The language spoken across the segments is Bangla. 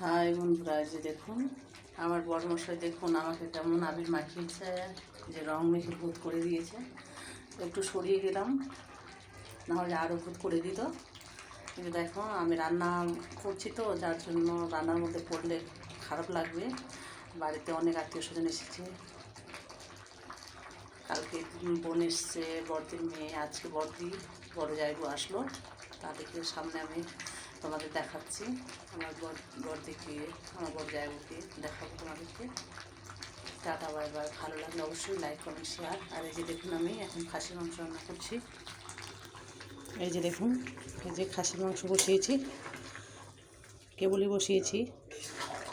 হাই বন্ধুরা যে দেখুন, আমার বড়মশাই দেখুন, আমাকে কেমন আবির মাখিয়েছে, যে রং মেখে ভূত করে দিয়েছে। একটু সরিয়ে গেলাম নাহলে আরও ভূত করে দিত। কিন্তু দেখো, আমি রান্না করছি তো, যার জন্য রান্নার মধ্যে পড়লে খারাপ লাগবে। বাড়িতে অনেক আত্মীয় স্বজন এসেছে। কালকে বোন এসছে, বড়দির মেয়ে, আজকে বড়দি, বড় জায়গু আসলো। তাদেরকে সামনে আমি তোমাদের দেখাচ্ছি। আমার বর বড়দিকে আমার বড় জায়গুকে দেখাবো তোমাদেরকে। Tata, bye bye. ভালো লাগলে অবশ্যই লাইক কমেন্ট শেয়ার আর এই যে দেখুন আমি এখন খাসির মাংস রান্না করছি। এই যে দেখুন, এই যে খাসির মাংস বসিয়েছি। কেবলই বসিয়েছি।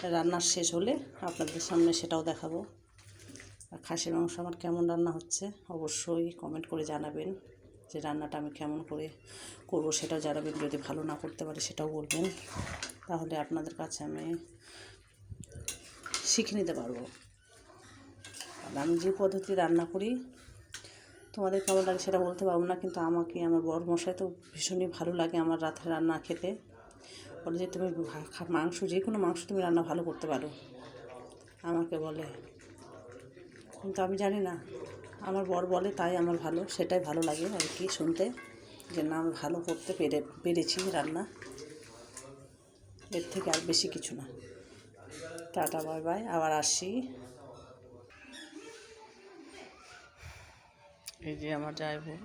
রান্নার শেষ হলে আপনাদের সামনে সেটাও দেখাবো। আর খাসির মাংস আমার কেমন রান্না হচ্ছে অবশ্যই কমেন্ট করে জানাবেন। যে রান্নাটা আমি কেমন করে করব সেটাও জানাবেন যদি ভালো না করতে পারি সেটাও বলবেন। তাহলে আপনাদের কাছে আমি শিখে নিতে পারব। আর আমি যে পদ্ধতি রান্না করি, তোমাদের কেমন লাগে সেটা বলতে পারব না, কিন্তু আমাকে, আমার বড় মশাই তো ভীষণই ভালো লাগে আমার রাতের রান্না খেতে। বলে যে তুমি মাংস, যে কোনো মাংস তুমি রান্না ভালো করতে পারো। আমাকে বলে। কিন্তু আমি জানি না। আমার বর বলে তাই আমার ভালো সেটাই ভালো লাগে আর কি শুনতে যে না আমি ভালো করতে পেরে পেরেছি রান্না। এর থেকে আর বেশি কিছু না। টাটা বাই বাই আবার আসি। এই যে আমার যাই বউ।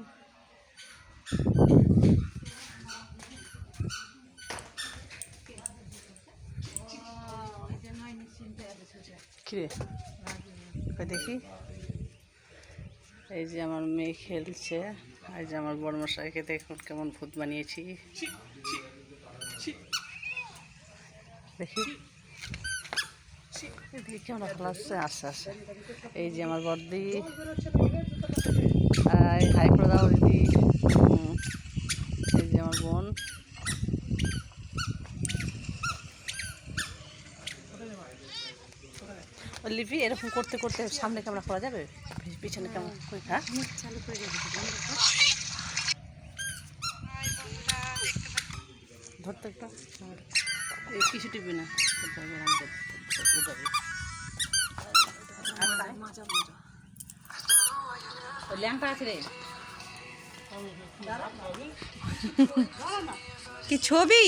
কিরে? দেখি? এই যে আমার মেয়ে খেলছে, এই যে আমার বড় মশাইকে দেখুন কেমন ভূত বানিয়েছি। দেখি। এদিকে কেমন আসছে আস্তে আস্তে এই যে আমার বর্দি হাই করে দিদি হুম। এই যে আমার বোন ও লিপি এরকম করতে করতে সামনে ক্যামেরা করা যাবে? পিছনে কেমন হ্যাঁ? ধরতে একটা। কিছু টিপি না। ল্যাম্পটা আছে রে। কি ছবি?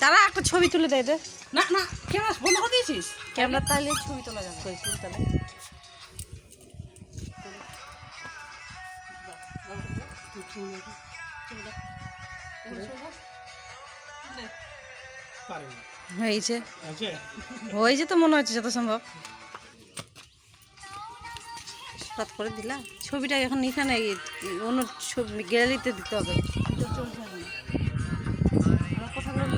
দাঁড়া একটা ছবি তুলে দেয় না না ক্যামেরা বন্ধ করে দিয়েছিস? ক্যামেরা তাইলে ছবি তোলা যাবে। কই তুল তাহলে হয়েছে। হয়েছে? তো মনে হচ্ছে যত সম্ভব হঠাৎ করে দিলাম। ছবিটা এখন এখানে অন্য ছবি গ্যালারিতে দিতে হবে। কথাগুলো